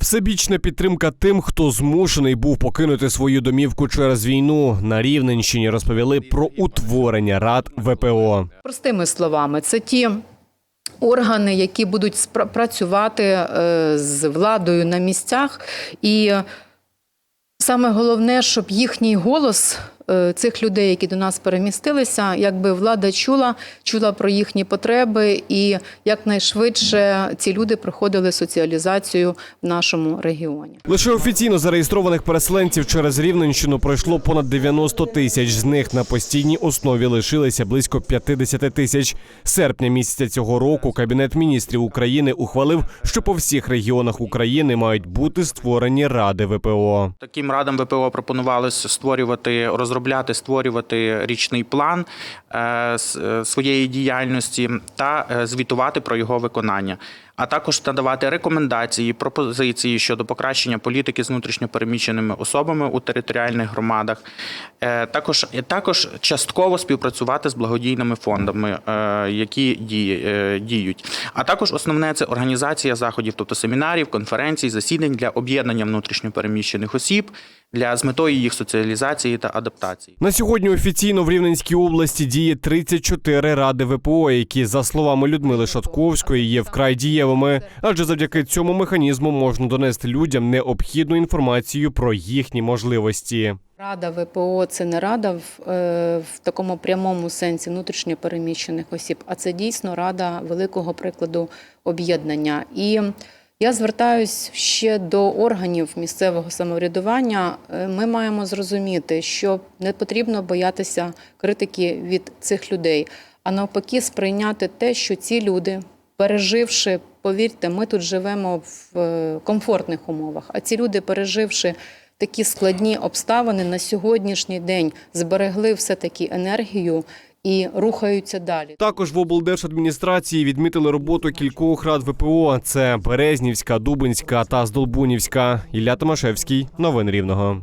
Всебічна підтримка тим, хто змушений був покинути свою домівку через війну. На Рівненщині розповіли про утворення рад ВПО. Простими словами, це ті органи, які будуть працювати е, з владою на місцях. І саме головне, щоб їхній голос цих людей, які до нас перемістилися, якби влада чула, чула про їхні потреби, і якнайшвидше ці люди проходили соціалізацію в нашому регіоні. Лише офіційно зареєстрованих переселенців через Рівненщину пройшло понад 90 тисяч. З них на постійній основі лишилися близько 50 тисяч. Серпня місяця цього року Кабінет міністрів України ухвалив, що по всіх регіонах України мають бути створені ради ВПО. Таким радам ВПО пропонувалося створювати, розробляти, створювати річний план е, е, своєї діяльності та е, звітувати про його виконання, а також надавати рекомендації, пропозиції щодо покращення політики з внутрішньопереміщеними особами у територіальних громадах. Також, також частково співпрацювати з благодійними фондами, які діють. А також основне це організація заходів, тобто семінарів, конференцій, засідань для об'єднання внутрішньопереміщених осіб для з метою їх соціалізації та адаптації. На сьогодні офіційно в Рівненській області діє 34 ради ВПО, які, за словами Людмили Шатковської, є вкрай дієвими, адже завдяки цьому механізму можна донести людям необхідну інформацію про їхні можливості. Рада ВПО це не рада в, е, в такому прямому сенсі внутрішньо переміщених осіб, а це дійсно рада великого прикладу об'єднання. І я звертаюсь ще до органів місцевого самоврядування. Е, Ми маємо зрозуміти, що не потрібно боятися критики від цих людей, а навпаки, сприйняти те, що ці люди, переживши, повірте, ми тут живемо в е, комфортних умовах, а ці люди, переживши такі складні обставини на сьогоднішній день зберегли все-таки енергію і рухаються далі. Також в облдержадміністрації відмітили роботу кількох рад ВПО: це Березнівська, Дубинська та Здолбунівська. Ілля Томашевський. новин Рівного.